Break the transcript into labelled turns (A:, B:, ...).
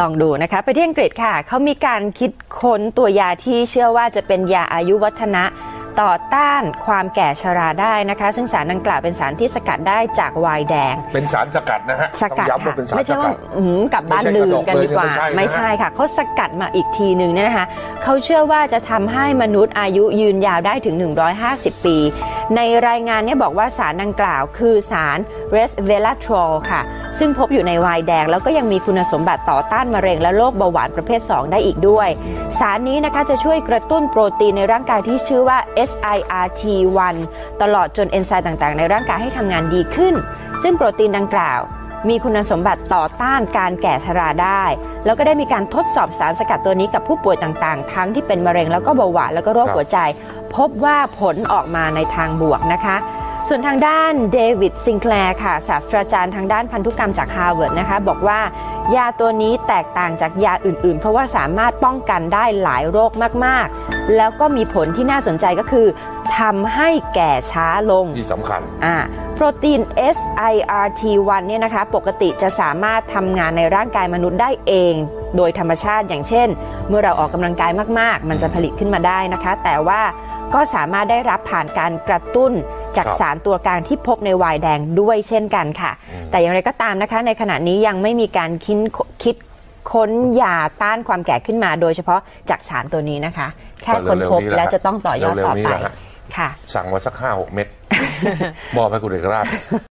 A: ลองดูนะคะ ไปที่อังกฤษค่ะ เขามีการคิดค้นตัวยาที่เชื่อว่าจะเป็นยาอายุวัฒนะต่อต้านความแก่ชราได้นะคะ ซึ่งสารดังกล่าวเป็นสารที่สกัดได้จากไวน์แดง
B: เป็นสารสกัดนะฮะ
A: สกัด
B: ต้องย้ำว่า
A: ค่ะ
B: เป็นสาร
A: ไม่
B: ส
A: ใช่ว่า
B: กัด
A: อื้อหือกลับบ้าน
B: ไม่ใช่
A: ดื่ม
B: กระดก
A: กันดีกว่า
B: เลยเนี่ยไม่
A: ไม่
B: ใช่
A: ใช่
B: นะ
A: ค่ะเขาสกัดมาอีกทีหนึ่งเนี่ยนะคะเขาเชื่อว่าจะทำให้มนุษย์อายุยืนยาวได้ถึง 150 ปี ในรายงานเนี้บอกว่าสารดังกล่าวคือสาร resveratrol ค่ะ ซึ่งพบอยู่ในไวน์แดง แล้วก็ยังมีคุณสมบัติต่อต้านมะเร็งและโรคเบาหวานประเภท 2 ได้อีกด้วย สารนี้นะคะจะช่วยกระตุ้นโปรตีนในร่างกายที่ชื่อว่า SIRT1 ตลอดจนเอนไซม์ต่างๆ ในร่างกายให้ทำงานดีขึ้น ซึ่งโปรตีนดังกล่าวมีคุณสมบัติต่อต้านการแก่ชราได้ แล้วก็ได้มีการทดสอบสารสกัดตัวนี้กับผู้ป่วยต่างๆ ทั้งที่เป็นมะเร็งแล้วก็เบาหวานแล้วก็โรคหัวใจ พบว่าผลออกมาในทางบวกนะคะ ส่วนทางด้านเดวิดซิงแคลร์ค่ะศาสตราจารย์ทางด้านพันธุกรรมจากฮาร์วาร์ดนะคะบอกว่ายาตัวนี้แตกต่างจากยาอื่นๆ เพราะว่าสามารถป้องกันได้หลายโรคมากๆ แล้วก็มีผลที่น่าสนใจก็คือทำให้แก่ช้าลง
B: ที่สำคัญ
A: อ่าโปรตีน SIRT1 เนี่ยนะคะปกติจะสามารถทำงานในร่างกายมนุษย์ได้เอง โดยธรรมชาติอย่างเช่น เมื่อเราออกกำลังกายมากๆ มันจะผลิตขึ้นมาได้นะคะ แต่ว่า ก็สามารถได้รับผ่านการกระตุ้นจาก
B: ครับ
A: สารตัวกลางที่พบในไวน์แดงด้วยเช่นกันค่ะ แต่อย่างไรก็ตามนะคะ ในขณะนี้ยังไม่มีการคิดคิดค้นยาต้านความแก่ขึ้นมา โดยเฉพาะจากสารตัวนี้นะคะ แค่ค้นพบ
B: เร็วๆนี้แหละ
A: แล้วจะต้องต่อยอดต่อ
B: เร็วๆนี้
A: ไป
B: แหละฮะ
A: ค่ะ
B: สั่งมาสักห้าหกเม็ดมอบให้คุณเอกราช